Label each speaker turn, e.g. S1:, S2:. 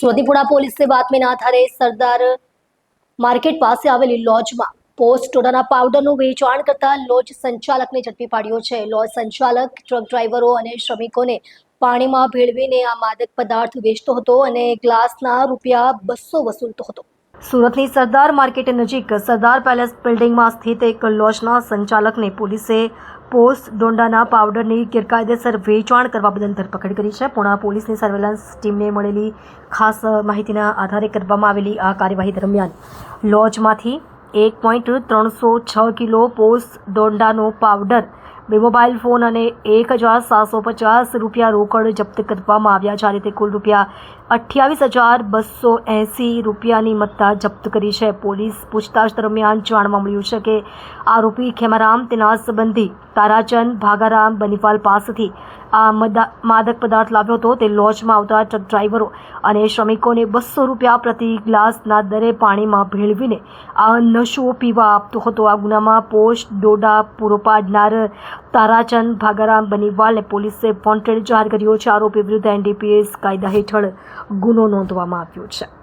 S1: સુરતીપુરા પોલીસે બાતમીના આધારે સરદાર માર્કેટ પાસે આવેલી લોજમાં પોસ્ટ ટોડાના પાવડરનું વેચાણ કરતા લોજ સંચાલકને ઝડપી પાડ્યો છે. લોજ સંચાલક, ટ્રક ડ્રાઈવરો અને શ્રમિકોને પાણીમાં ભેળવીને આ માદક પદાર્થ વેચતો હતો અને ગ્લાસના રૂપિયા બસો વસૂલતો હતો. સુરતની સરદાર માર્કેટ નજીક સરદાર પેલેસ બિલ્ડિંગમાં સ્થિત એક લોજના સંચાલકને પોલીસે પોસ્ટ ડોંડાના પાવડરની ગેરકાયદેસર વેચાણ કરવા બદલ ધરપકડ કરી છે. પૂણા પોલીસની સર્વેલન્સ ટીમને મળેલી ખાસ માહિતીના આધારે કરવામાં આવેલી આ કાર્યવાહી દરમિયાન લોજમાંથી એક પોઈન્ટ ત્રણસો છ કિલો પોસ્ટ ડોંડાનો પાવડર બે મોબાઈલ ફોન અને એક હજાર સાતસો પચાસ રૂપિયા રોકડ જપ્ત કરવામાં આવ્યા જ્યારે તે કુલ રૂપિયા અઠ્યાવીસ હજાર બસો એંસી રૂપિયાની મત્તા જપ્ત કરી છે. પોલીસ પૂછતાછ દરમિયાન જાણવા મળ્યું છે કે આરોપી ખેમારામ તેના સંબંધી તારાચંદ ભાગારામ બનીપાલ પાસેથી આ મદા, માદક પદાર્થ લાવ્યો હતો. તે લોજમાં આવતા ટ્રક ડ્રાઈવરો અને શ્રમિકોને બસો રૂપિયા પ્રતિ ગ્લાસના દરે પાણીમાં ભેળવીને આ નશો પીવા આપતો હતો. આ ગુનામાં પોસ્ટ, ડોડા પૂરો પાડનાર તારાચંદ ભાગારામ બનીવાલને પોલીસે વોન્ટેડ જાહેર કર્યો છે. આરોપી વિરુદ્ધ એનડીપીએસ કાયદા હેઠળ ગુનો નોંધવામાં આવ્યો છે.